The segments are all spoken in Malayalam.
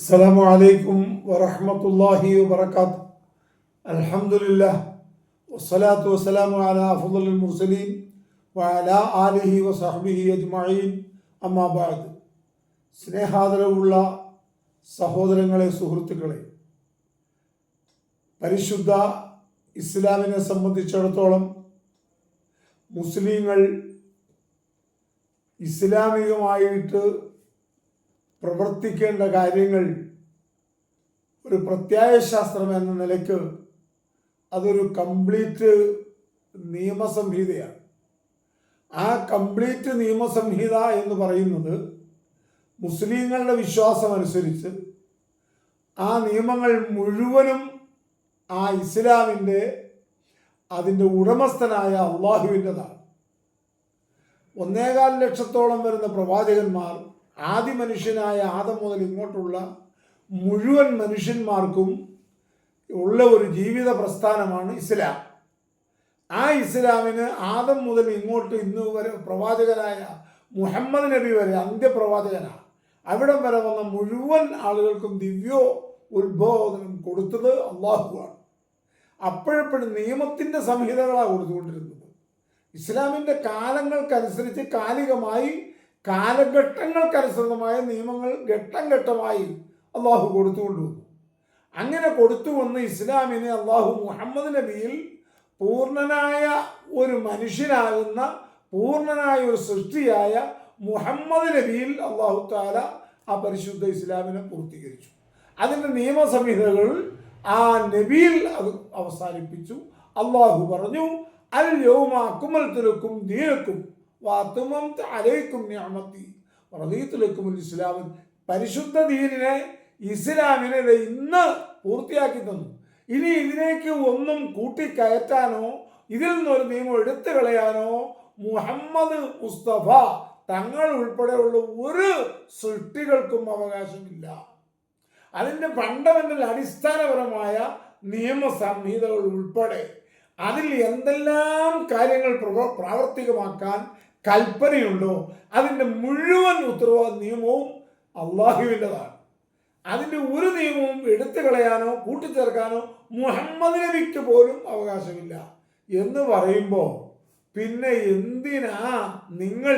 അസ്സലാമു അലൈക്കും വറഹമത്തല്ലാഹി വബർക്കാത്ത് അൽഹമുല്ല വസ്സലാത്തു വസ്സലാമു അല അഫുൽ മുർസലീൻ വഅല ആലിഹി വസഹബിഹി അജ്മഈൻ. അമ്മാബാദ് സ്നേഹാദരവുള്ള സഹോദരങ്ങളെ സുഹൃത്തുക്കളെ പരിശുദ്ധ ഇസ്ലാമിനെ സംബന്ധിച്ചിടത്തോളം മുസ്ലിങ്ങൾ ഇസ്ലാമികമായിട്ട് പ്രവർത്തിക്കേണ്ട കാര്യങ്ങൾ ഒരു പ്രത്യയശാസ്ത്രം എന്ന നിലയ്ക്ക് അതൊരു കംപ്ലീറ്റ് നിയമസംഹിതയാണ്. ആ കംപ്ലീറ്റ് നിയമസംഹിത എന്ന് പറയുന്നത് മുസ്ലിങ്ങളുടെ വിശ്വാസം അനുസരിച്ച് ആ നിയമങ്ങൾ മുഴുവനും ആ ഇസ്ലാമിന്റെ അതിന്റെ ഉടമസ്ഥനായ അള്ളാഹുവിന്റെതാണ്. ഒന്നേകാൽ ലക്ഷത്തോളം വരുന്ന പ്രവാചകന്മാർ ആദ്യ മനുഷ്യനായ ആദം മുതൽ ഇങ്ങോട്ടുള്ള മുഴുവൻ മനുഷ്യന്മാർക്കും ഉള്ള ഒരു ജീവിത പ്രസ്ഥാനമാണ് ഇസ്ലാം. ആ ഇസ്ലാമിന് ആദം മുതൽ ഇങ്ങോട്ട് ഇന്ന് വരെ പ്രവാചകനായ മുഹമ്മദ് നബി വരെ അന്ത്യപ്രവാചകനാണ് അവിടം വരെ വന്ന മുഴുവൻ ആളുകൾക്കും ദിവ്യോ ഉത്ബോധനം കൊടുത്തത് അള്ളാഹുവാണ്. അപ്പോഴപ്പോഴും നിയമത്തിന്റെ സംഹിതകളാണ് കൊടുത്തുകൊണ്ടിരുന്നത്. ഇസ്ലാമിന്റെ കാലങ്ങൾക്കനുസരിച്ച് കാലികമായി കാലഘട്ടങ്ങൾക്കനുസൃതമായ നിയമങ്ങൾ ഘട്ടം ഘട്ടമായി അള്ളാഹു കൊടുത്തുകൊണ്ടുവന്നു. അങ്ങനെ കൊടുത്തു വന്ന് ഇസ്ലാമിനെ അള്ളാഹു മുഹമ്മദ് നബിയിൽ പൂർണനായ ഒരു മനുഷ്യനാകുന്ന പൂർണനായ ഒരു സൃഷ്ടിയായ മുഹമ്മദ് നബിയിൽ അള്ളാഹു താല ആ പരിശുദ്ധ ഇസ്ലാമിനെ പൂർത്തീകരിച്ചു. അതിന്റെ നിയമസംഹിതകൾ ആ നബിയിൽ അത് അവസാനിപ്പിച്ചു. അള്ളാഹു പറഞ്ഞു അൽ യൗമ തിരക്കും ദീനക്കും. വാത്തുമം അലൈക്കും പരിശുദ്ധ ദീനിനെ ഇസ്ലാമിനെ ഇന്ന് പൂർത്തിയാക്കി തന്നു. ഇനി ഇതിലേക്ക് ഒന്നും കൂട്ടിക്കയറ്റാനോ ഇതിൽ നിന്നൊരു നിയമം എടുത്തു കളയാനോ മുഹമ്മദ് മുസ്തഫ തങ്ങൾ ഉൾപ്പെടെയുള്ള ഒരു സൃഷ്ടികൾക്കും അവകാശമില്ല. അതിന്റെ ഫണ്ടമെന്റൽ അടിസ്ഥാനപരമായ നിയമസംഹിതകൾ ഉൾപ്പെടെ അതിൽ എന്തെല്ലാം കാര്യങ്ങൾ പ്രാവർത്തികമാക്കാൻ കൽപ്പനയുണ്ടോ? അതിന്റെ മുഴുവൻ ഉത്തരവാദ നിയമവും അള്ളാഹുവിന്റെതാണ്. അതിന്റെ ഒരു നിയമവും എടുത്തു കളയാനോ കൂട്ടിച്ചേർക്കാനോ മുഹമ്മദ് നബിക്ക് പോലും അവകാശമില്ല. എന്ന് പറയുമ്പോൾ പിന്നെ എന്തിനാ നിങ്ങൾ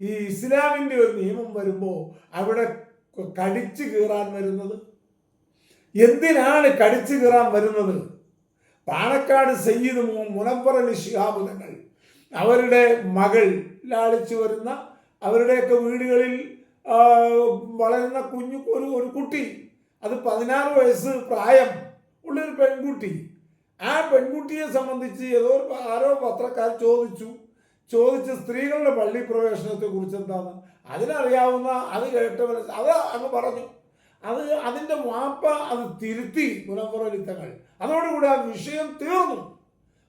ഈ ഇസ്ലാമിന്റെ ഒരു നിയമം വരുമ്പോൾ അവിടെ കടിച്ചു കീറാൻ വരുന്നത്? എന്തിനാണ് കടിച്ചു കീറാൻ വരുന്നത്? പാണക്കാട് സയ്യിദ് മുനപ്പറലി ശിഹാബ് തങ്ങൾ അവരുടെ മകൾ ലാളിച്ചു വരുന്ന അവരുടെയൊക്കെ വീടുകളിൽ വളരുന്ന കുഞ്ഞു ഒരു ഒരു കുട്ടി അത് പതിനാറ് വയസ്സ് പ്രായം ഉള്ളൊരു പെൺകുട്ടി. ആ പെൺകുട്ടിയെ സംബന്ധിച്ച് ഏതോ ആരോ പത്രക്കാർ ചോദിച്ചു. ചോദിച്ച് സ്ത്രീകളുടെ പള്ളി പ്രവേശനത്തെ കുറിച്ച് എന്താണ്? അതിനറിയാവുന്ന അത് കേട്ടവർ അത് അങ്ങ് പറഞ്ഞു. അത് അതിന്റെ വാപ്പ അത് തിരുത്തി ഗുണപുറലിത്തങ്ങൾ അതോടുകൂടി ആ വിഷയം തീർന്നു.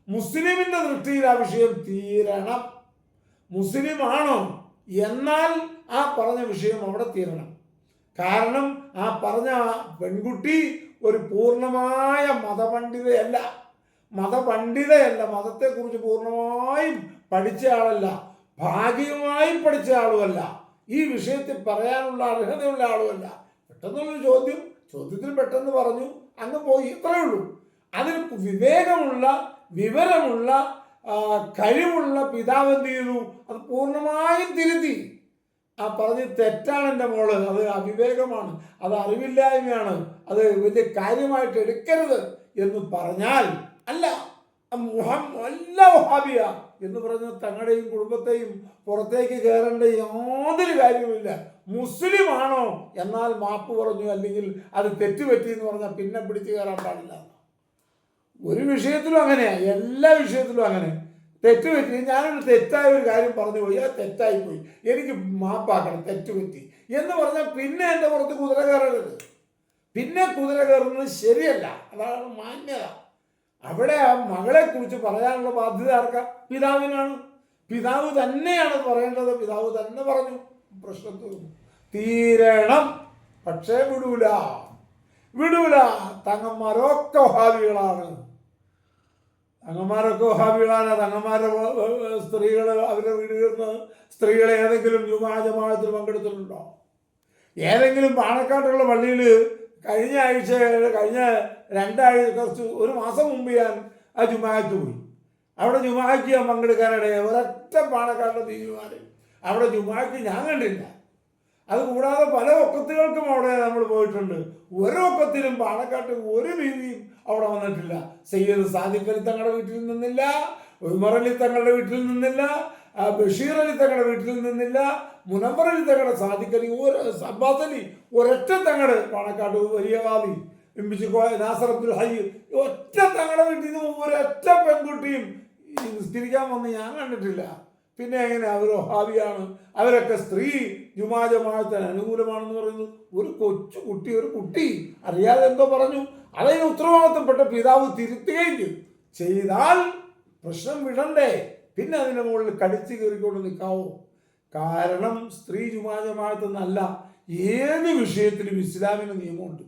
മുസ്ലിമിന്റെ ദൃഷ്ടിയിൽ ആ വിഷയം തീരണം. മുസ്ലിം ആണോ എന്നാൽ ആ പറഞ്ഞ വിഷയം അവിടെ തീരണം. കാരണം ആ പറഞ്ഞ പെൺകുട്ടി ഒരു പൂർണമായ മതപണ്ഡിതയല്ല. മതപണ്ഡിതയല്ല മതത്തെക്കുറിച്ച് പൂർണമായും പഠിച്ച ആളല്ല ഭാഗികമായും പഠിച്ച ആളുമല്ല. ഈ വിഷയത്തിൽ പറയാനുള്ള അർഹതയുള്ള ആളുമല്ല. പെട്ടെന്നുള്ള ചോദ്യം ചോദ്യത്തിൽ പെട്ടെന്ന് പറഞ്ഞു അങ്ങ് പോയി. ഇത്രയേ ഉള്ളൂ. അതിൽ വിവേകമുള്ള വിവരമുള്ള കഴിവുള്ള പിതാവ് എന്ത് ചെയ്തു? അത് പൂർണമായും തിരുത്തി. ആ പറഞ്ഞ് തെറ്റാണ് എന്റെ മോൾ. അത് അവിവേകമാണ്. അത് അറിവില്ലായ്മയാണ്. അത് വലിയ കാര്യമായിട്ട് എടുക്കരുത് എന്ന് പറഞ്ഞാൽ അല്ല അല്ല വഹാബിയ എന്ന് പറഞ്ഞ് തങ്ങളുടെയും കുടുംബത്തെയും പുറത്തേക്ക് കയറേണ്ട യാതൊരു കാര്യവുമില്ല. മുസ്ലിമാണോ? എന്നാൽ മാപ്പ് പറഞ്ഞു അല്ലെങ്കിൽ അത് തെറ്റുപറ്റി എന്ന് പറഞ്ഞാൽ പിന്നെ പിടിച്ചു കയറാൻ പാടില്ല. ഒരു വിഷയത്തിലും അങ്ങനെയാണ് എല്ലാ വിഷയത്തിലും അങ്ങനെ. തെറ്റ് പറ്റി ഞാനൊരു തെറ്റായ ഒരു കാര്യം പറഞ്ഞു പോയി ആ തെറ്റായി പോയി. എനിക്ക് മാപ്പാക്കണം തെറ്റ് പറ്റി. എന്ന് പറഞ്ഞാൽ പിന്നെ എന്റെ പുറത്ത് കുതിര കയറരുത്. പിന്നെ കുതിര കയറുന്നത് ശരിയല്ല അതാണ് മാന്യത. അവിടെ ആ മകളെ കുറിച്ച് പറയാനുള്ള ബാധ്യത ആർക്ക? പിതാവിനാണ്. പിതാവ് തന്നെയാണ് പറയേണ്ടത്. പിതാവ് തന്നെ പറഞ്ഞു. പ്രശ്നം തീരണം. പക്ഷേ വിടൂല. വിടൂല. തങ്ങന്മാരൊക്കെ വഹാബികളാണ് തങ്ങന്മാരൊക്കെ വഹാബികളാണ്. തങ്ങന്മാരുടെ സ്ത്രീകൾ അവരുടെ വീടുകളിൽ നിന്ന് സ്ത്രീകൾ ഏതെങ്കിലും ജുമാ പങ്കെടുത്തിട്ടുണ്ടോ? ഏതെങ്കിലും പാണക്കാട്ടുള്ള പള്ളിയിൽ കഴിഞ്ഞ ആഴ്ച കഴിഞ്ഞ രണ്ടാഴ്ച കുറച്ച് ഒരു മാസം മുമ്പ് ഞാൻ ആ ജുമാക്ക് പോയി. അവിടെ ജുമാക്ക് ഞാൻ പങ്കെടുക്കാനിടയെ ഒരൊറ്റ പാണക്കാട്ടിലെ ദീപിമാര് അവിടെ ജുമാക്ക് ഞാൻ കണ്ടില്ല. അത് കൂടാതെ പല ഒക്കത്തുകൾക്കും അവിടെ നമ്മൾ പോയിട്ടുണ്ട്. ഒരു ഒക്കത്തിലും പാണക്കാട്ട് ഒരു ഭീതിയും അവിടെ വന്നിട്ടില്ല. സയ്യദ് സാദിഖ് അലി തങ്ങളുടെ വീട്ടിൽ നിന്നില്ല ഉമർ അലി തങ്ങളുടെ വീട്ടിൽ നിന്നില്ല ബഷീർ അലി തങ്ങളുടെ വീട്ടിൽ നിന്നില്ല മുനമ്പർ അലി തങ്ങളുടെ സാദിഖ് അലി ഒരു അബ്ബാസ് അലി ഒരൊറ്റ തങ്ങട് പാണക്കാട്ട് വലിയ വാദി നാസർ അബ്ദുൽ ഹൈ ഒറ്റ തങ്ങളുടെ വീട്ടിൽ നിന്ന് ഒരൊറ്റ പെൺകുട്ടിയും നിസ്കരിക്കാൻ വന്ന് ഞാൻ കണ്ടിട്ടില്ല. പിന്നെ എങ്ങനെ? അവരോ ഹാവിയാണ് അവരൊക്കെ സ്ത്രീ ജുമാജമാഴത്തിന് അനുകൂലമാണെന്ന് പറയുന്നു. ഒരു കൊച്ചു കുട്ടി ഒരു കുട്ടി അറിയാതെ എന്തോ പറഞ്ഞു. അതിന് ഉത്തരവാദിത്തപ്പെട്ട പിതാവ് തിരുത്തുകയും ചെയ്തു. ചെയ്താൽ പ്രശ്നം വിടണ്ടേ. പിന്നെ അതിന്റെ മുകളിൽ കടിച്ചു കയറിക്കൊണ്ട് നിൽക്കാവോ? കാരണം സ്ത്രീ ജുമാജമാഴത്തെന്നല്ല ഏത് വിഷയത്തിലും ഇസ്ലാമിന് നിയമമുണ്ട്.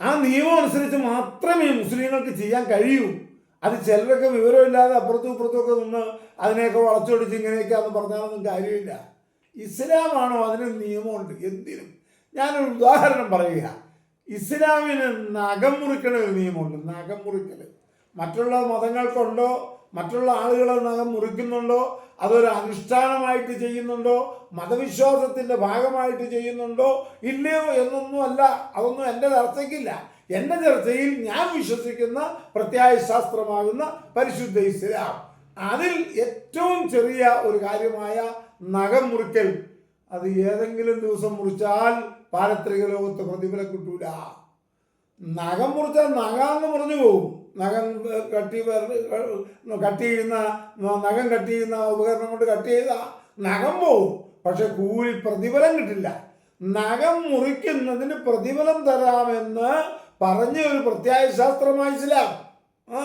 ആ നിയമം അനുസരിച്ച് മാത്രമേ മുസ്ലിങ്ങൾക്ക് ചെയ്യാൻ കഴിയൂ. അത് ചിലരൊക്കെ വിവരമില്ലാതെ അപ്പുറത്തും ഒക്കെ നിന്ന് അതിനെയൊക്കെ വളച്ചൊടിച്ച് ഇങ്ങനെയൊക്കെയാണെന്ന് പറഞ്ഞാലൊന്നും കാര്യമില്ല. ഇസ്ലാമാണോ അതിന് നിയമമുണ്ട്? എന്തിനും. ഞാനൊരു ഉദാഹരണം പറയുക ഇസ്ലാമിന് നഖം മുറിക്കണ ഒരു നിയമമുണ്ട്. നഖം മുറിക്കൽ മറ്റുള്ള മതങ്ങൾക്കുണ്ടോ? മറ്റുള്ള ആളുകളെ നഖം മുറിക്കുന്നുണ്ടോ? അതൊരു അനുഷ്ഠാനമായിട്ട് ചെയ്യുന്നുണ്ടോ? മതവിശ്വാസത്തിന്റെ ഭാഗമായിട്ട് ചെയ്യുന്നുണ്ടോ? ഇല്ലയോ എന്നൊന്നും അല്ല അതൊന്നും എന്റെ ചർച്ചയ്ക്കില്ല. എന്റെ ചർച്ചയിൽ ഞാൻ വിശ്വസിക്കുന്ന പ്രത്യായ ശാസ്ത്രമാകുന്ന പരിശുദ്ധ ഇസ്ലാം. അതിൽ ഏറ്റവും ചെറിയ ഒരു കാര്യമായ നഖം മുറിക്കൽ. അത് ഏതെങ്കിലും ദിവസം മുറിച്ചാൽ പാരത്രിക ലോകത്ത് പ്രതിഫലം കിട്ടൂല. നഖം മുറിച്ചാൽ നഖാന്ന് പറഞ്ഞു പോകും നഖം കട്ടി കട്ട് ചെയ്യുന്ന നഖം കട്ട് ചെയ്യുന്ന ഉപകരണം കൊണ്ട് കട്ട് ചെയ്ത നഖം പോവും. പക്ഷെ കൂലി പ്രതിഫലം കിട്ടില്ല. നഖം മുറിക്കുന്നതിന് പ്രതിഫലം തരാമെന്ന് പറഞ്ഞ ഒരു പ്രത്യായ ശാസ്ത്രമായി ഇസ്ലാം ആ.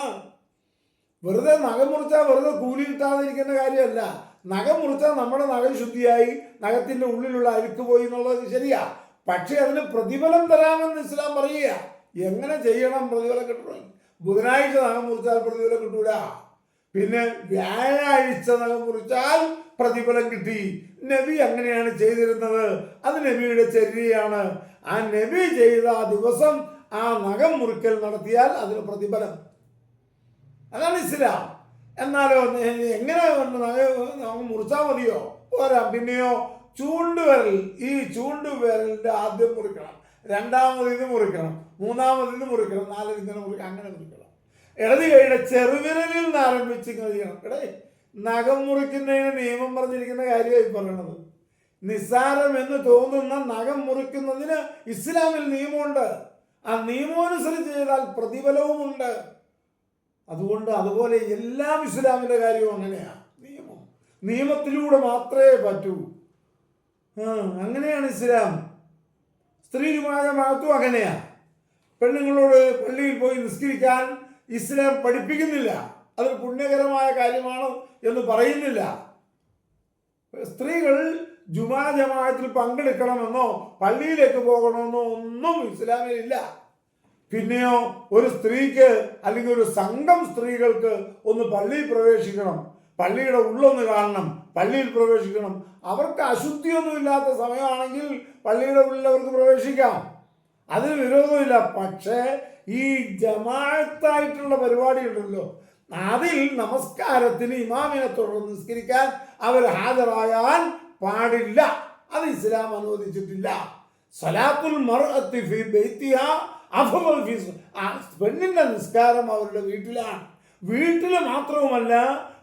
വെറുതെ നഖം മുറിച്ചാൽ വെറുതെ കൂലി കിട്ടാതിരിക്കുന്ന കാര്യമല്ല. നഖം മുറിച്ചാൽ നമ്മുടെ നഖം ശുദ്ധിയായി നഖത്തിന്റെ ഉള്ളിലുള്ള അഴുക്ക് പോയി എന്നുള്ളത് ശരിയാ. പക്ഷേ അതിന് പ്രതിഫലം തരാമെന്ന് ഇസ്ലാം പറയുക എങ്ങനെ ചെയ്യണം പ്രതിഫലം കിട്ടണം? ബുധനാഴ്ച നഖം മുറിച്ചാൽ പ്രതിഫലം കിട്ടൂല. പിന്നെ വ്യാഴാഴ്ച നഖം മുറിച്ചാൽ പ്രതിഫലം കിട്ടി. നബി അങ്ങനെയാണ് ചെയ്തിരുന്നത്. അത് നബിയുടെ ചര്യയാണ്. ആ നബി ചെയ്ത ആ ദിവസം ആ നഖം മുറിക്കൽ നടത്തിയാൽ അതിന് പ്രതിഫലം. അതാണ് ഇസ്ലാം. എന്നാലോ എങ്ങനെ എങ്ങനെ നഖം മുറിച്ചാൽ മതിയോ? പോരാ. പിന്നെയോ ചൂണ്ടുവിരൽ. ഈ ചൂണ്ടുവിരലിന്റെ ആദ്യം മുറിക്കണം. രണ്ടാമത് ഇത് മുറിക്കണം. മൂന്നാമത് ഇത് മുറിക്കണം. നാലത് ഇങ്ങനെ മുറിക്കണം അങ്ങനെ മുറിക്കണം. ഇടത് കൈയുടെ ചെറുവിരലിൽ നിന്ന് ആരംഭിച്ച് ഇങ്ങനെ ചെയ്യണം. എടേ നഖം മുറിക്കുന്നതിന് നിയമം പറഞ്ഞിരിക്കുന്ന കാര്യമായി പറയണത്. നിസ്സാരം എന്ന് തോന്നുന്ന നഖം മുറിക്കുന്നതിന് ഇസ്ലാമിൽ നിയമമുണ്ട്. ആ നിയമമനുസരിച്ച് ചെയ്താൽ പ്രതിഫലവുമുണ്ട് അതുകൊണ്ട് അതുപോലെ എല്ലാം ഇസ്ലാമിന്റെ കാര്യവും അങ്ങനെയാണ് നിയമം. നിയമത്തിലൂടെ മാത്രമേ പറ്റൂ. അങ്ങനെയാണ് ഇസ്ലാം. സ്ത്രീരുമായ മഹത്വം അങ്ങനെയാണ് പെണ്ണുങ്ങളോട് പള്ളിയിൽ പോയി നിസ്കരിക്കാൻ ഇസ്ലാം പഠിപ്പിക്കുന്നില്ല. അതൊരു പുണ്യകരമായ കാര്യമാണ് എന്ന് പറയുന്നില്ല. സ്ത്രീകൾ ജുമാ ജമാഅത്തിൽ പങ്കെടുക്കണമെന്നോ പള്ളിയിലേക്ക് പോകണമെന്നോ ഒന്നും ഇസ്ലാമിൽ ഇല്ല പിന്നെയോ ഒരു സ്ത്രീക്ക് അല്ലെങ്കിൽ ഒരു സംഘം സ്ത്രീകൾക്ക് ഒന്ന് പള്ളിയിൽ പ്രവേശിക്കണം പള്ളിയുടെ ഉള്ളൊന്ന് കാണണം പള്ളിയിൽ പ്രവേശിക്കണം. അവർക്ക് അശുദ്ധിയൊന്നുമില്ലാത്ത സമയമാണെങ്കിൽ പള്ളിയുടെ ഉള്ളിൽ അവർക്ക് പ്രവേശിക്കാം. അതിന് വിരോധമില്ല. പക്ഷേ ഈ ജമാഅത്തായിട്ടുള്ള പരിപാടി ഉണ്ടല്ലോ. അതിൽ നമസ്കാരത്തിന് ഇമാമിനെ തുടർന്ന് നിസ്കരിക്കാൻ അവർ ഹാജരാകാൻ പാടില്ല. അത് ഇസ്ലാം അനുവദിച്ചിട്ടില്ല. സലാത്തുൽ ഫി ബൈത്തിഹ അഫമൽ ഫി പെണ്ണിന്റെ നിസ്കാരം അവരുടെ വീട്ടിലാണ്. വീട്ടിൽ മാത്രവുമല്ല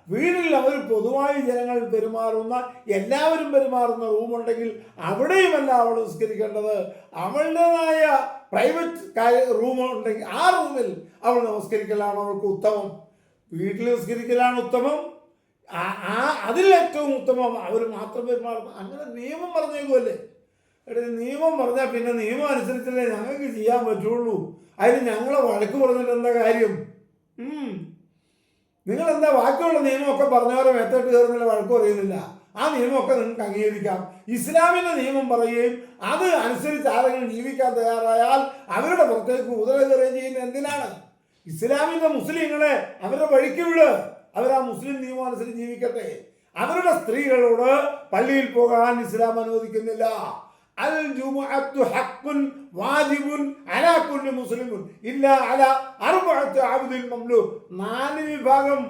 വീട്ടിൽ അവർ പൊതുവായി ജനങ്ങൾ പെരുമാറുന്ന എല്ലാവരും പെരുമാറുന്ന റൂമുണ്ടെങ്കിൽ അവിടെയുമല്ല അവൾ നിസ്കരിക്കേണ്ടത്. അവളുടേതായ പ്രൈവറ്റ് റൂം ഉണ്ടെങ്കിൽ ആ റൂമിൽ അവൾ നമസ്കരിക്കലാണ് അവൾക്ക് ഉത്തമം. വീട്ടിൽ നിസ്കരിക്കലാണ് ഉത്തമം. ആ- അതിലേറ്റവും ഉത്തമം അവർ മാത്രം പെരുമാറുന്ന അങ്ങനെ നിയമം പറഞ്ഞേക്കുമല്ലേ എടേ നിയമം പറഞ്ഞാൽ പിന്നെ നിയമം അനുസരിച്ചല്ലേ ഞങ്ങൾക്ക് ചെയ്യാൻ പറ്റുള്ളൂ. അതിന് ഞങ്ങളെ വഴക്ക് പറഞ്ഞിട്ട് എന്താ കാര്യം? നിങ്ങളെന്താ ബാക്കിയുള്ള നിയമമൊക്കെ പറഞ്ഞവരെ മേത്തോട്ട് കയറുന്നില്ല വഴക്ക് പറയുന്നില്ല. ആ നിയമമൊക്കെ നിങ്ങൾക്ക് അംഗീകരിക്കാം. ഇസ്ലാമിന്റെ നിയമം പറയുകയും അത് അനുസരിച്ച് ആരെങ്കിലും ജീവിക്കാൻ തയ്യാറായാൽ അവരുടെ പുറത്തേക്ക് ഉദര കയറുകയും ചെയ്യുന്നത് എന്തിനാണ്? ഇസ്ലാമിന്റെ മുസ്ലിങ്ങളെ അവരുടെ വഴിക്ക് വിട്. അവർ മുസ്ലിം നിയമം അനുസരിച്ച് ജീവിക്കട്ടെ. അവരുടെ സ്ത്രീകളോട് പള്ളിയിൽ പോകാൻ ഇസ്ലാം അനുവദിക്കുന്നില്ല. അൽ ഹഖ്ഖുൻ വാജിബുൻ അലാ കുല്ലി മുസ്ലിമുൻ ഇല്ല അല അർബഅത്ത് അബ്ദുൽ മംലൂക് നാല് വിഭാഗം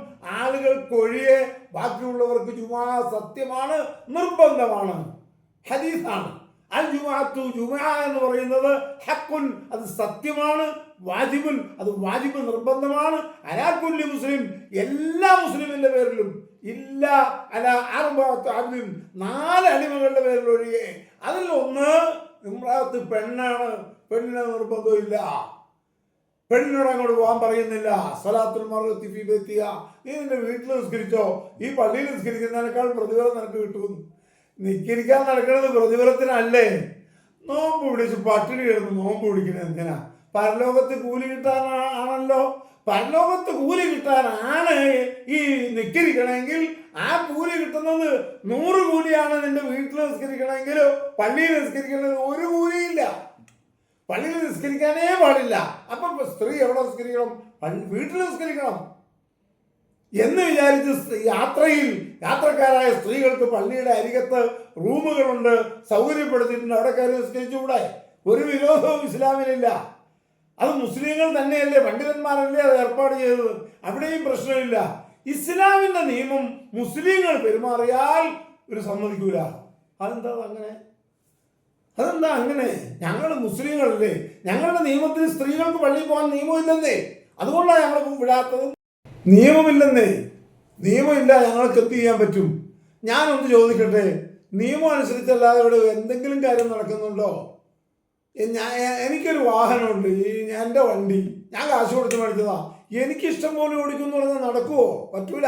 ആളുകൾക്കൊഴിയെ ബാക്കിയുള്ളവർക്ക് ജുമാ സത്യമാണ് നിർബന്ധമാണ്. ഹദീസാണ്. അൽ ജുമാഅത്തു ജുമാ എന്ന് പറയുന്നത് ഹക്കുൻ അത് സത്യമാണ് വാജിബുൻ അത് വാജിബ് നിർബന്ധമാണ്. അലാക്കുല്ലി മുസ്ലിം എല്ലാ മുസ്ലിമിന്റെ പേരിലും ഇല്ല അല അറുപത്ത് അബ്ദിൻ നാല് അടിമകളുടെ പേരിൽ ഒഴികെ. അതിൽ ഒന്ന് ഇമ്രാത്ത് പെണ്ണാണ്. പെണ്ണിന് നിർബന്ധമില്ല. പെണ്ണിനോട് അങ്ങോട്ട് പോകാൻ പറയുന്നില്ല. സലാത്തുൽ മറുത്തി ഫി നീ നിന്റെ വീട്ടിൽ നിസ്കരിച്ചോ? ഈ പള്ളിയിൽ നിസ്കരിക്കുന്നതിനേക്കാൾ പ്രതിഫലം നിനക്ക് കിട്ടും. നിസ്കരിക്കാൻ നടക്കുന്നത് പ്രതിഫലത്തിനല്ലേ? നോമ്പ് പിടിച്ച് പട്ടിണി കിടന്ന് നോമ്പ് പിടിക്കണേ എന്തിനാ? പരലോകത്ത് കൂലി കിട്ടാനാണല്ലോ. പരലോകത്ത് കൂലി കിട്ടാനാണ് ഈ നിസ്കരിക്കണമെങ്കിൽ ആ കൂലി കിട്ടുന്നത് നൂറ് കൂലിയാണ് നിന്റെ വീട്ടിൽ നിസ്കരിക്കണമെങ്കിൽ പള്ളിയിൽ നിസ്കരിക്കണമെങ്കിൽ ഒരു കൂലിയില്ല. പള്ളിയിൽ നിസ്കരിക്കാനേ പാടില്ല. അപ്പൊ സ്ത്രീ എവിടെ നിസ്കരിക്കണം? വീട്ടിൽ നിസ്കരിക്കണം. എന്ന് വിചാരിച്ച് യാത്രയിൽ യാത്രക്കാരായ സ്ത്രീകൾക്ക് പള്ളിയുടെ അരികത്ത് റൂമുകളുണ്ട് സൗകര്യപ്പെടുത്തിയിട്ടുണ്ട്. അവിടെ കയറി നിസ്കരിച്ചുകൂടെ? ഒരു വിരോധവും ഇസ്ലാമിനില്ല അത് മുസ്ലിങ്ങൾ തന്നെയല്ലേ പണ്ഡിതന്മാരല്ലേ അത് ഏർപ്പാട് ചെയ്തത്? അവിടെയും പ്രശ്നമില്ല. ഇസ്ലാമിന്റെ നിയമം മുസ്ലിങ്ങൾ പെരുമാറിയാൽ ഒരു സമ്മതിക്കൂല. അതെന്താ അങ്ങനെ? അതെന്താ അങ്ങനെ? ഞങ്ങൾ മുസ്ലിങ്ങളല്ലേ. ഞങ്ങളുടെ നിയമത്തിൽ സ്ത്രീകൾക്ക് പള്ളിയിൽ പോകാൻ നിയമമില്ലെന്നേ. അതുകൊണ്ടാണ് ഞങ്ങൾ വിടാത്തത്. നിയമമില്ലെന്നേ. നിയമമില്ല ഞങ്ങൾക്ക് എന്ത് ചെയ്യാൻ പറ്റും? ഞാനൊന്ന് ചോദിക്കട്ടെ? നിയമം അനുസരിച്ചല്ലാതെ ഇവിടെ എന്തെങ്കിലും കാര്യം നടക്കുന്നുണ്ടോ? ഞാൻ എനിക്കൊരു വാഹനമുണ്ട്. ഈ എന്റെ വണ്ടി. ഞാൻ കാശ് കൊടുത്ത് മേടിച്ചതാ. എനിക്ക് ഇഷ്ടം പോലെ ഓടിക്കുന്നു പറഞ്ഞാൽ നടക്കുമോ പറ്റൂല.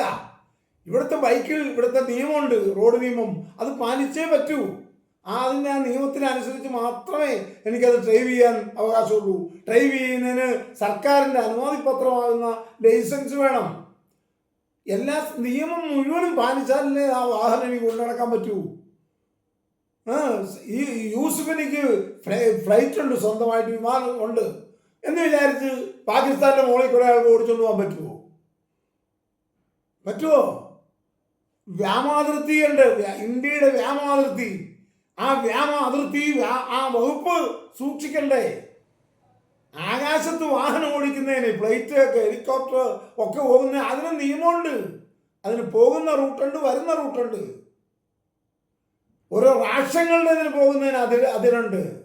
ഇവിടുത്തെ ബൈക്കിൽ ഇവിടുത്തെ നിയമമുണ്ട് റോഡ് നിയമം. അത് പാലിച്ചേ പറ്റൂ. ആ അതിന്റെ ആ നിയമത്തിനനുസരിച്ച് മാത്രമേ എനിക്കത് ഡ്രൈവ് ചെയ്യാൻ അവകാശമുള്ളൂ. ഡ്രൈവ് ചെയ്യുന്നതിന് സർക്കാരിന്റെ അനുമതിപത്രമാകുന്ന ലൈസൻസ് വേണം. എല്ലാ നിയമം മുഴുവനും പാലിച്ചാലല്ലേ ആ വാഹനം എനിക്ക് കൊണ്ടു നടക്കാൻ പറ്റൂ. ഈ യൂസുഫിനിക്ക് ഫ്ലൈ- ഫ്ലൈറ്റ് ഉണ്ട് സ്വന്തമായിട്ട് വിമാനം ഉണ്ട് എന്ന് വിചാരിച്ച് പാകിസ്ഥാന്റെ മുകളിൽ കൂടെ അയാൾക്ക് ഓടിച്ചുകൊണ്ട് പോകാൻ പറ്റുമോ പറ്റുമോ വ്യാമാതിർത്തി ഉണ്ട് ഇന്ത്യയുടെ വ്യാമാതിർത്തി. ആ വ്യാമ അതിർത്തി ആ വകുപ്പ് സൂക്ഷിക്കണ്ടേ? ആകാശത്ത് വാഹനം ഓടിക്കുന്നതിന് ഫ്ലൈറ്റ് ഒക്കെ ഹെലികോപ്റ്റർ ഒക്കെ പോകുന്ന അതിന് നിയമമുണ്ട്. അതിന് പോകുന്ന റൂട്ടുണ്ട് വരുന്ന റൂട്ടുണ്ട്. ഓരോ രാഷ്ട്രങ്ങളുടെ ഇതിന് പോകുന്നതിന് അതിൽ അതിലുണ്ട്.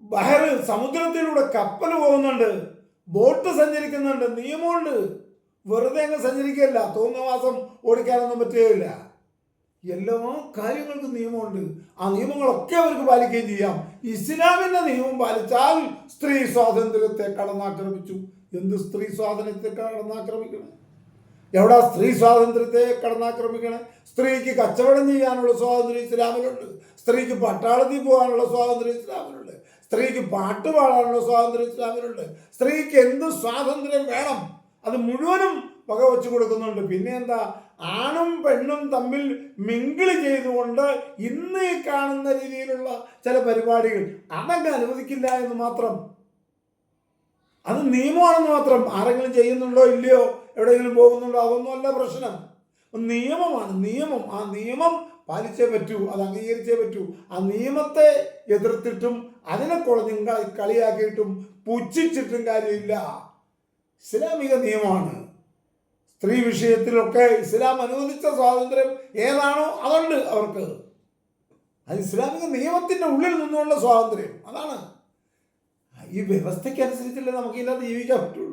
ബഹർ സമുദ്രത്തിലൂടെ കപ്പൽ പോകുന്നുണ്ട്. ബോട്ട് സഞ്ചരിക്കുന്നുണ്ട്. നിയമമുണ്ട്. വെറുതെ അങ്ങ് സഞ്ചരിക്കുകയല്ല. തോന്നുവാസം ഓടിക്കാനൊന്നും പറ്റുകയില്ല. എല്ലാ കാര്യങ്ങൾക്കും നിയമമുണ്ട്. ആ നിയമങ്ങളൊക്കെ അവർക്ക് പാലിക്കുകയും ചെയ്യാം. ഇസ്ലാമിന്റെ നിയമം പാലിച്ചാൽ സ്ത്രീ സ്വാതന്ത്ര്യത്തെ കടന്നാക്രമിച്ചു. എന്ത് സ്ത്രീ സ്വാതന്ത്ര്യത്തെ കടന്നാക്രമിക്കണം? എവിടെ സ്ത്രീ സ്വാതന്ത്ര്യത്തെ കടന്നാക്രമിക്കണേ? സ്ത്രീക്ക് കച്ചവടം ചെയ്യാനുള്ള സ്വാതന്ത്ര്യം ഇസ്ലാമിലുണ്ട്. സ്ത്രീക്ക് പട്ടാളത്തിൽ പോകാനുള്ള സ്വാതന്ത്ര്യം ഇസ്ലാമിലുണ്ട്. സ്ത്രീക്ക് പാട്ട് പാടാനുള്ള സ്വാതന്ത്ര്യം ഇസ്ലാമിലുണ്ട്. സ്ത്രീക്ക് എന്ത് സ്വാതന്ത്ര്യം വേണം? അത് മുഴുവനും വകവെച്ച് കൊടുക്കുന്നുണ്ട്. പിന്നെ എന്താ ആണും പെണ്ണും തമ്മിൽ മിങ്കിൾ ചെയ്തുകൊണ്ട് ഇന്ന് ഈ കാണുന്ന രീതിയിലുള്ള ചില പരിപാടികൾ അതങ്ങ് അനുവദിക്കില്ല എന്ന് മാത്രം. അത് നിയമമാണെന്ന് മാത്രം ആരെങ്കിലും ചെയ്യുന്നുണ്ടോ ഇല്ലയോ? എവിടെയെങ്കിലും പോകുന്നുണ്ടോ? അതൊന്നും അല്ല പ്രശ്നം. നിയമമാണ്. നിയമം. ആ നിയമം പാലിച്ചേ പറ്റൂ. അത് അംഗീകരിച്ചേ പറ്റൂ. ആ നിയമത്തെ എതിർത്തിട്ടും അതിനെ കുളഞ്ഞും കളി- കളിയാക്കിയിട്ടും പുച്ഛിച്ചിട്ടും കാര്യമില്ല. ഇസ്ലാമിക നിയമമാണ്. സ്ത്രീ വിഷയത്തിലൊക്കെ ഇസ്ലാം അനുവദിച്ച സ്വാതന്ത്ര്യം ഏതാണോ അതുണ്ട് അവർക്ക്. അത് ഇസ്ലാമിക നിയമത്തിന്റെ ഉള്ളിൽ നിന്നുള്ള സ്വാതന്ത്ര്യം. അതാണ്. ഈ വ്യവസ്ഥയ്ക്ക് അനുസരിച്ചല്ലേ നമുക്ക് ഇല്ലാതെ ജീവിക്കാൻ പറ്റുള്ളൂ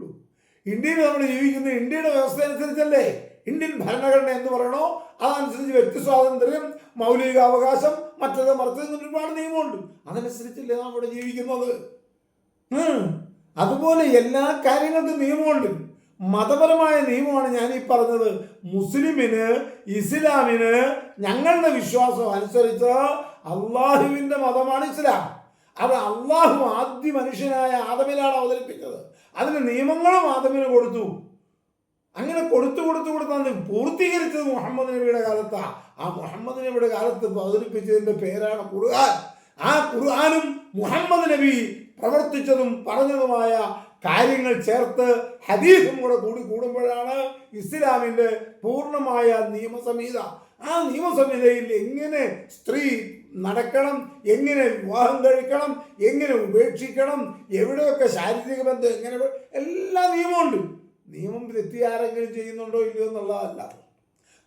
ഇന്ത്യയിൽ നമ്മൾ ജീവിക്കുന്ന ഇന്ത്യയുടെ വ്യവസ്ഥ അനുസരിച്ചല്ലേ? ഇന്ത്യൻ ഭരണഘടന എന്ന് പറയണോ? അതനുസരിച്ച് വ്യക്തി സ്വാതന്ത്ര്യം മൗലിക അവകാശം മറ്റത് മറിച്ചത് ഒരുപാട് നിയമമുണ്ട്. അതനുസരിച്ചല്ലേ നാം ഇവിടെ ജീവിക്കുന്നത്? അതുപോലെ എല്ലാ കാര്യങ്ങൾക്കും നിയമമുണ്ട്. മതപരമായ നിയമമാണ് ഞാൻ ഈ പറഞ്ഞത്. മുസ്ലിമിന് ഇസ്ലാമിന് ഞങ്ങളുടെ വിശ്വാസം അനുസരിച്ച് അള്ളാഹുവിന്റെ മതമാണ് ഇസ്ലാം. അത് അള്ളാഹു ആദ്യ മനുഷ്യനായ ആദമിലാണ് അവതരിപ്പിച്ചത്. അതിന് നിയമങ്ങളും ആദമിന് കൊടുത്തു. അങ്ങനെ കൊടുത്തു കൊടുത്തു കൊടുത്താണ് പൂർത്തീകരിച്ചത് മുഹമ്മദ് നബിയുടെ കാലത്താ. ആ മുഹമ്മദ് നബിയുടെ കാലത്ത് അവതരിപ്പിച്ചതിന്റെ പേരാണ് ഖുർആൻ. ആ ഖുർആനും മുഹമ്മദ് നബി പ്രവർത്തിച്ചതും പറഞ്ഞതുമായ കാര്യങ്ങൾ ചേർത്ത് ഹദീസും കൂടെ കൂടി കൂടുമ്പോഴാണ് ഇസ്ലാമിന്റെ പൂർണമായ നിയമസംഹിത. ആ നിയമസംഹിതയിൽ എങ്ങനെ സ്ത്രീ നടക്കണം എങ്ങനെ വിവാഹം കഴിക്കണം എങ്ങനെ ഉപേക്ഷിക്കണം എവിടെയൊക്കെ ശാരീരിക ബന്ധം എങ്ങനെ എല്ലാ നിയമമുണ്ട്. നിയമം തെറ്റി ആരെങ്കിലും ചെയ്യുന്നുണ്ടോ ഇല്ലയോ എന്നുള്ളതല്ല.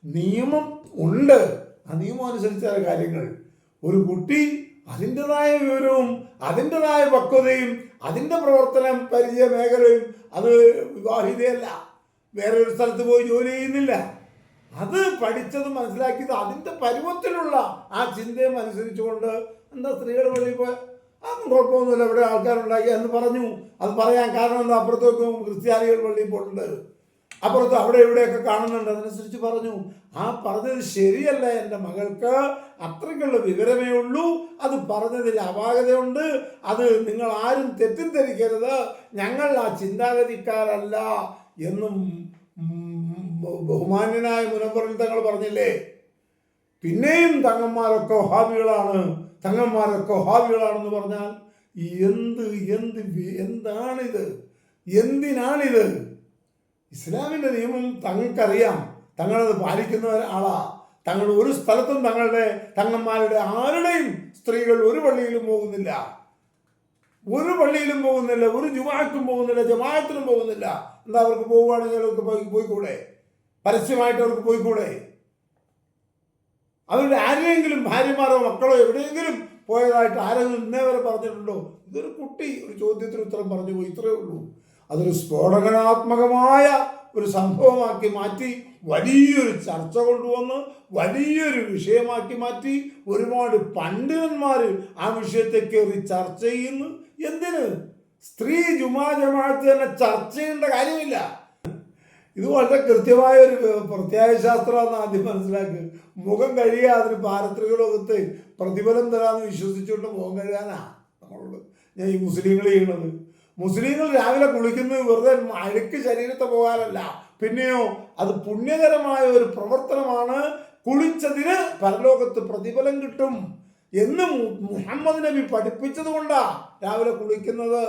നിയമം ഉണ്ട്. ആ നിയമം അനുസരിച്ചാണ് കാര്യങ്ങൾ. ഒരു കുട്ടി അതിന്റെതായ വിവരവും അതിന്റെതായ പക്വതയും അതിന്റെ പ്രവർത്തനം പരിചയ മേഖലയും അത് വിവാഹിതയല്ല. വേറൊരു സ്ഥലത്ത് പോയി ജോലി ചെയ്യുന്നില്ല. അത് പഠിച്ചത് മനസ്സിലാക്കിയത് അതിന്റെ പരുവത്തിലുള്ള ആ ചിന്തയും അനുസരിച്ചുകൊണ്ട് എന്താ സ്ത്രീകൾ വഴി പോയ അതൊന്നും കുഴപ്പമൊന്നുമില്ല ഇവിടെ ആൾക്കാരുണ്ടാക്കി എന്ന് പറഞ്ഞു. അത് പറയാൻ കാരണം എന്താ? അപ്പുറത്തേക്കും ക്രിസ്ത്യാനികൾ പള്ളിയിൽ പോയിട്ടുണ്ട്. അപ്പുറത്ത് അവിടെ ഇവിടെയൊക്കെ കാണുന്നുണ്ട്. അതനുസരിച്ച് പറഞ്ഞു. ആ പറഞ്ഞത് ശരിയല്ല എന്റെ മകൾക്ക് അത്രയ്ക്കുള്ള വിവരമേ ഉള്ളൂ. അത് പറഞ്ഞതിൽ അപാകതയുണ്ട്. അത് നിങ്ങൾ ആരും തെറ്റിദ്ധരിക്കരുത്. ഞങ്ങൾ ആ ചിന്താഗതിക്കാരല്ല എന്നും ബഹുമാന്യനായ മുനമ്പറിൽ തങ്ങൾ പറഞ്ഞില്ലേ? പിന്നെയും തങ്ങന്മാരൊക്കെ വഹാബികളാണ് തങ്ങന്മാരൊക്കെ വഹാബികളാണെന്ന് പറഞ്ഞാൽ എന്ത് എന്ത് എന്താണിത്? എന്തിനാണിത്? ഇസ്ലാമിന്റെ നിയമം തങ്ങൾക്കറിയാം. തങ്ങളത് പാലിക്കുന്ന ആളാ. തങ്ങൾ ഒരു സ്ഥലത്തും തങ്ങളുടെ തങ്ങന്മാരുടെ ആരുടെയും സ്ത്രീകൾ ഒരു പള്ളിയിലും പോകുന്നില്ല. ഒരു പള്ളിയിലും പോകുന്നില്ല ഒരു ജുമാക്കും പോകുന്നില്ല ജമാഅത്തിനും പോകുന്നില്ല. എന്താ അവർക്ക് പോവുകയാണെങ്കിൽ അവർക്ക് പോയി പോയിക്കൂടെ? പരസ്യമായിട്ട് അവർക്ക് പോയിക്കൂടെ? അവരുടെ ആരെങ്കിലും ഭാര്യമാരോ മക്കളോ എവിടെയെങ്കിലും പോയതായിട്ട് ആരെങ്കിലും ഇന്നേ വരെ പറഞ്ഞിട്ടുണ്ടോ? ഇതൊരു കുട്ടി ഒരു ചോദ്യത്തിന് ഉത്തരം പറഞ്ഞു പോയി ഇത്രയേ ഉള്ളൂ. അതൊരു സ്ഫോടനാത്മകമായ ഒരു സംഭവമാക്കി മാറ്റി വലിയൊരു ചർച്ച കൊണ്ടുവന്ന് വലിയൊരു വിഷയമാക്കി മാറ്റി ഒരുപാട് പണ്ഡിതന്മാർ ആ വിഷയത്തെ കയറി ചർച്ച ചെയ്യുന്നു. എന്തിന്? സ്ത്രീ ജുമാ ജമാഅത്ത് തന്നെ ചർച്ച ചെയ്യേണ്ട കാര്യമില്ല. ഇത് വളരെ കൃത്യമായ ഒരു പ്രത്യായ ശാസ്ത്രമാണെന്ന് ആദ്യം മനസ്സിലാക്കുക മുഖം കഴിയുക അതിന് പാരത്രിക പ്രതിഫലം തരാമെന്ന് വിശ്വസിച്ചുകൊണ്ട് മുഖം കഴുകാനാ നമ്മളോട് ഞാൻ ഈ മുസ്ലിങ്ങൾ ചെയ്യണത്. മുസ്ലിങ്ങൾ രാവിലെ കുളിക്കുന്നത് വെറുതെ അഴുക്ക് ശരീരത്തെ പോകാനല്ല. പിന്നെയോ അത് പുണ്യകരമായ ഒരു പ്രവർത്തനമാണ്. കുളിച്ചതിന് പരലോകത്ത് പ്രതിഫലം കിട്ടും എന്ന് മുഹമ്മദ് നബി പഠിപ്പിച്ചത് കൊണ്ടാ രാവിലെ കുളിക്കുന്നത്.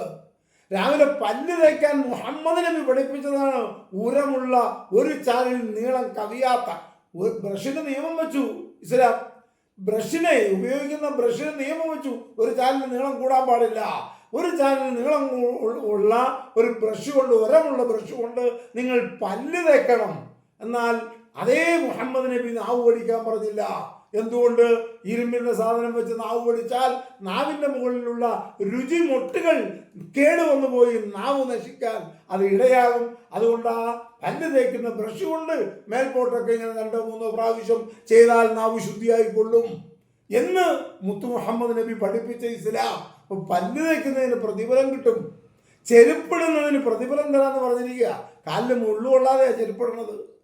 രാവിലെ പല്ല് തേക്കാൻ മുഹമ്മദ് നബി പഠിപ്പിച്ചതാണ് ഉരമുള്ള ഒരു ചാലിൽ നീളം കവിയാത്ത ഒരു ബ്രഷിന് നിയമം വെച്ചു ഇസ്ലാം. ബ്രഷിനെ ഉപയോഗിക്കുന്ന ബ്രഷിന് നിയമം വെച്ചു. ഒരു ചാലിന് നീളം കൂടാൻ പാടില്ല. ഒരു ചാലിന് നീളം ഉള്ള ഒരു ബ്രഷ് കൊണ്ട് ഉരമുള്ള ബ്രഷ് കൊണ്ട് നിങ്ങൾ പല്ല് തേക്കണം. എന്നാൽ അതേ മുഹമ്മദ് നബി നാവ് പഠിക്കാൻ പറഞ്ഞില്ല. എന്തുകൊണ്ട് ഇരുമ്പിന്റെ സാധനം വെച്ച് നാവ് പൊടിച്ചാൽ നാവിന്റെ മുകളിലുള്ള രുചി മുട്ടുകൾ കേടുവന്നു പോയി നാവ് നശിക്കാൻ അത് ഇടയാകും. അതുകൊണ്ട് ആ പല്ല് തേക്കുന്ന ബ്രഷ് കൊണ്ട് മേൽപോട്ടൊക്കെ ഇങ്ങനെ രണ്ടോ മൂന്നോ പ്രാവശ്യം ചെയ്താൽ നാവ് ശുദ്ധിയായിക്കൊള്ളും. എന്ന് മുത്തു മുഹമ്മദ് നബി പഠിപ്പിച്ച ഇസ്ലാം. അപ്പൊ പല്ല് തേക്കുന്നതിന് പ്രതിഫലം കിട്ടും. ചെരുപ്പിടുന്നതിന് പ്രതിഫലം തരാന്ന് പറഞ്ഞിരിക്കുക. കാലിൽ മുള്ളുകൊള്ളാതെയാ ചെരുപ്പിടുന്നത്?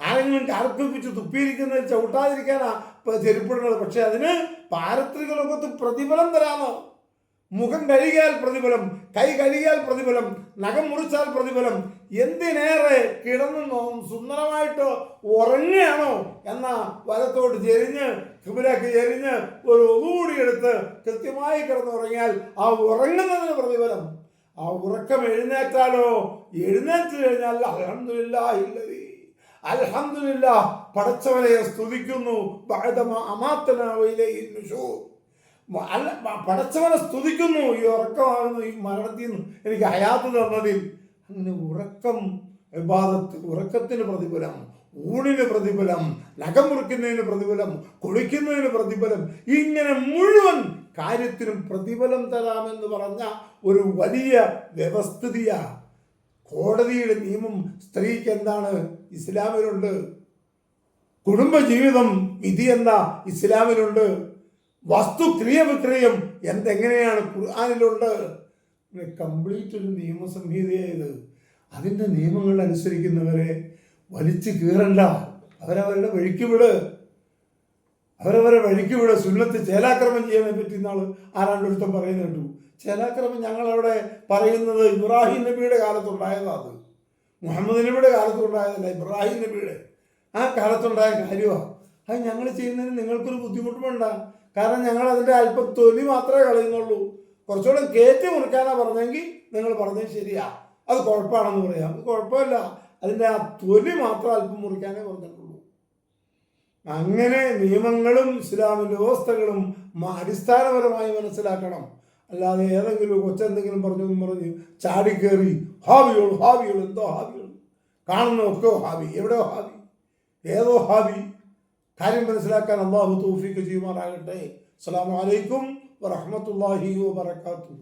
ആരെങ്കിലും കാർക്കിപ്പിച്ച് തുപ്പിയിരിക്കുന്ന ചവിട്ടാതിരിക്കാനാ ചെരുപ്പിടുന്നത്. പക്ഷെ അതിന് പാരത്രിക ലോകത്ത് പ്രതിഫലം തരാമോ? മുഖം കഴുകിയാൽ പ്രതിഫലം കൈ കഴുകിയാൽ പ്രതിഫലം നഖം മുറിച്ചാൽ പ്രതിഫലം എന്തിനേറെ കിടന്നു സുന്ദരമായിട്ടോ ഉറങ്ങുകയാണോ? എന്ന വലത്തോട്ട് ചെരിഞ്ഞ് കിബിലേക്ക് ചെരിഞ്ഞ് ഒരു ഒതുകൂടി എടുത്ത് കൃത്യമായി കിടന്നുറങ്ങിയാൽ ആ ഉറങ്ങുന്നതിന് പ്രതിഫലം. ആ ഉറക്കം എഴുന്നേറ്റാലോ? എഴുന്നേറ്റ് കഴിഞ്ഞാൽ അലഹമില്ലാഹില്ലതി അൽഹംദുലില്ല പടച്ചവനെ സ്തുതിക്കുന്നു. പടച്ചവനെ സ്തുതിക്കുന്നു. ഈ ഉറക്കമാകുന്നു. ഈ മരണത്തിൽ നിന്ന് എനിക്ക് അയാത്ത് തന്നതിൽ. അങ്ങനെ ഉറക്കം വിവാദത്ത് ഉറക്കത്തിന് പ്രതിഫലം ഊണിന് പ്രതിഫലം നഖം മുറിക്കുന്നതിന് പ്രതിഫലം കുളിക്കുന്നതിന് പ്രതിഫലം ഇങ്ങനെ മുഴുവൻ കാര്യത്തിനും പ്രതിഫലം തരാമെന്ന് പറഞ്ഞ ഒരു വലിയ വ്യവസ്ഥിതിയാ കോടതിയുടെ നിയമം സ്ത്രീക്ക് എന്താണ്? ഇസ്ലാമിലുണ്ട്. കുടുംബജീവിതം വിധി എന്താ? ഇസ്ലാമിലുണ്ട്. വസ്തു ക്രിയ വിക്രയം എന്തെങ്ങനെയാണ്? ഖുർആാനിലുണ്ട്. കംപ്ലീറ്റ് ഒരു നിയമസംഹിതയായത് അതിന്റെ നിയമങ്ങൾ അനുസരിക്കുന്നവരെ വലിച്ചു കീറണ്ട. അവരവരുടെ വഴിക്ക് വിട്. അവരവരെ വഴിക്ക് വിട്. സുന്നത്ത് ചേലാക്രമം ചെയ്യാനെ പറ്റി നാൾ ആരാണ്ടൊരുത്തം പറയുന്നത് കേട്ടു ചേലാക്രമം ഞങ്ങളവിടെ പറയുന്നത് ഇബ്രാഹിം നബിയുടെ കാലത്തുണ്ടായതാണ് അത്. മുഹമ്മദ് നബിയുടെ കാലത്തുണ്ടായതല്ല ഇബ്രാഹിം നബിയുടെ. ആ കാലത്തുണ്ടായ കാര്യമാണ് അത് ഞങ്ങൾ ചെയ്യുന്നതിന് നിങ്ങൾക്കൊരു ബുദ്ധിമുട്ടും വേണ്ട കാരണം ഞങ്ങൾ അതിന്റെ അല്പം തൊലി മാത്രമേ കളയുന്നുള്ളൂ. കുറച്ചുകൂടെ കയറ്റി മുറിക്കാനാണ് പറഞ്ഞെങ്കിൽ നിങ്ങൾ പറഞ്ഞത് ശരിയാ. അത് കുഴപ്പമാണെന്ന് പറയാം. അത് കുഴപ്പമില്ല. അതിന്റെ ആ തൊലി മാത്രം അല്പം മുറിക്കാനേ പറഞ്ഞിട്ടുള്ളൂ. അങ്ങനെ നിയമങ്ങളും ഇസ്ലാമിന്റെ വ്യവസ്ഥകളും അടിസ്ഥാനപരമായി മനസ്സിലാക്കണം. അല്ലാതെ ഏതെങ്കിലും കൊച്ചെന്തെങ്കിലും പറഞ്ഞു പറഞ്ഞ് ചാടിക്കേറി ഹാവികൾ ഹാവികൾ എന്തോ ഹാവികൾ കാണുന്ന ഒക്കെ ഹാവി എവിടെയോ ഹാവി ഏതോ ഹാവി. കാര്യം മനസ്സിലാക്കാൻ അള്ളാഹു തൗഫീക്ക് ചെയ്യുമാറാകട്ടെ. അസ്സാം അലൈക്കും വറഹ്മത്തുള്ളാഹി വബറകാതുഹു.